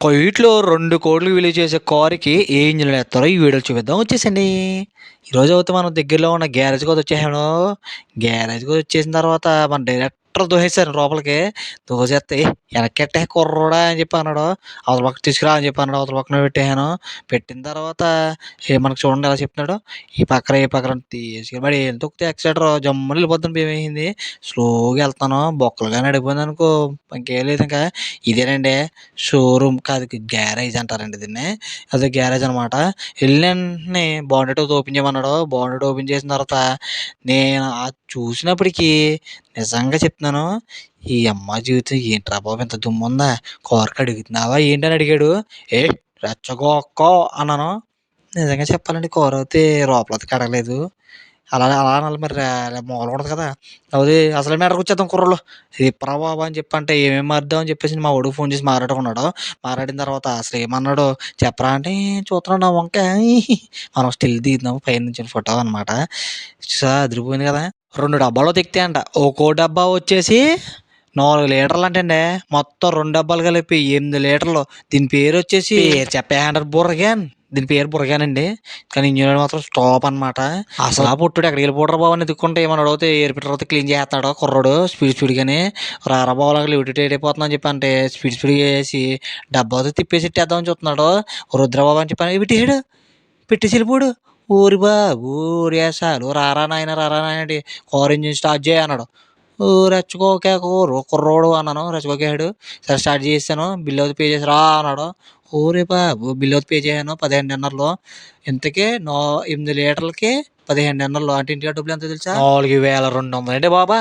కొయిట్లో రెండు కోట్లు విలువ చేసే కారుకి ఏ ఇంజన్లు వేస్తారో ఈ వీడియో చూపిద్దాం. వచ్చేసండి. ఈరోజు అయితే మనం దగ్గరలో ఉన్న గ్యారేజ్కి అయితే వచ్చేసాను గ్యారేజ్కి వచ్చేసిన తర్వాత మన డైరెక్టర్ దోహేశాను లోపలికి. దోసేస్తే వెనక్కెట్టే కుర్రోడా అని చెప్పి అన్నాడు అవతల పక్క తీసుకురా అని చెప్పి అన్నాడు అవతల పక్కన పెట్టాను పెట్టిన తర్వాత ఏ మనకు చూడండి ఎలా చెప్తున్నాడు. ఈ పక్కన ఈ పక్కన తీసుకుని మరి ఏం తొక్కితే యాక్సిలేటర్ జమ్మని వెళ్ళిపోతాను భయం స్లోగా వెళ్తాను. బొక్కలుగా నడిపోయింది అనుకో. ఇంకేం లేదు ఇంకా. ఇదేనండి షోరూమ్ కాదు గ్యారేజ్ అంటారండి దీన్ని. అదే గ్యారేజ్ అనమాట వెళ్ళిన వెంటనే బాండెట్ ఓపెన్ చేయమన్నాడు. బాండెట్ ఓపెన్ చేసిన తర్వాత నేను అది చూసినప్పటికీ నిజంగా చెప్తున్నాను. ఈ అమ్మ జీవితం ఏంట్రా బాబు ఇంత దుమ్ము ఉందా కారుకి అడుగుతున్నావా? ఏంటని అడిగాడు? ఏ రెచ్చగోక్కో అన్నాను. నిజంగా చెప్పాలండి కారు అయితే లోపల కడగలేదు. అలా అలా అనాలి మరి. మూల ఉండదు కదా. అది అసలు మేడకు వచ్చేద్దాం కుర్రలు ఇప్పరా బాబా అని చెప్పంటే ఏమేమి మారుద్దాం అని చెప్పేసి మా వాడు ఫోన్ చేసి మాట్లాడుకున్నాడు మాట్లాడిన తర్వాత అసలు ఏమన్నాడు? చెప్పరా అంటే చూస్తున్నాడు నా వంక. మనం స్టిల్ దిగుతున్నాం పైన నుంచి ఫోటో అనమాట అదిరిపోయింది కదా. రెండు డబ్బాలు తెక్తే అంట ఒక్కో డబ్బా వచ్చేసి నాలుగు లీటర్లు అంటండి మొత్తం రెండు డబ్బాలు కలిపి ఎనిమిది లీటర్లు దీని పేరు వచ్చేసి చెప్పే అంటారు బుర్రగాన్ దీని పేరు బుర్రగానండి కానీ ఇంజనీర్ మాత్రం స్టాప్ అనమాట అసలు పుట్టుడు ఎక్కడికి వెళ్ళిపోవడం బాబు అని ఎత్తుక్కుంటే ఏమన్నా అడిగితే ఎయిర్ తర్వాత క్లీన్ చేస్తాడు కుర్రోడు స్పీడ్ స్పీడ్గానే రారా బాబు లిమిటెడ్ అయిపోతుందని చెప్పి అంటే స్పీడ్ స్పీడ్గా వేసి డబ్బాతో తిప్పేసి ఇట్టేద్దామని చూస్తున్నాడు రుద్రబాబు అని చెప్పి పెట్టేసాడు పెట్టేసి వెళ్ళిపోడు ఊరి బాబు ఊరేసాలు రారా నాయన రారా నాయన కార్ ఇంజిన్ స్టార్ట్ చేయ అన్నాడు. ఓ రెచ్చుకోకే కుర్రోడు అన్నాను రెచ్చుకోకేడు సరే స్టార్ట్ చేశాను బిల్ అవుతుంది పే చేసి రా అన్నాడు. ఓరే బాబు బిల్ అవుతుంది పే చేశాను పదిహేను డిన్నర్లో ఇంతకే నో ఎనిమిది లీటర్లకి పదిహేను డిన్నర్లు అంటే ఇంటికి డబ్బులు ఎంత తెలుసా? నాలుగు వేల రెండు వందలు. అండి బాబా?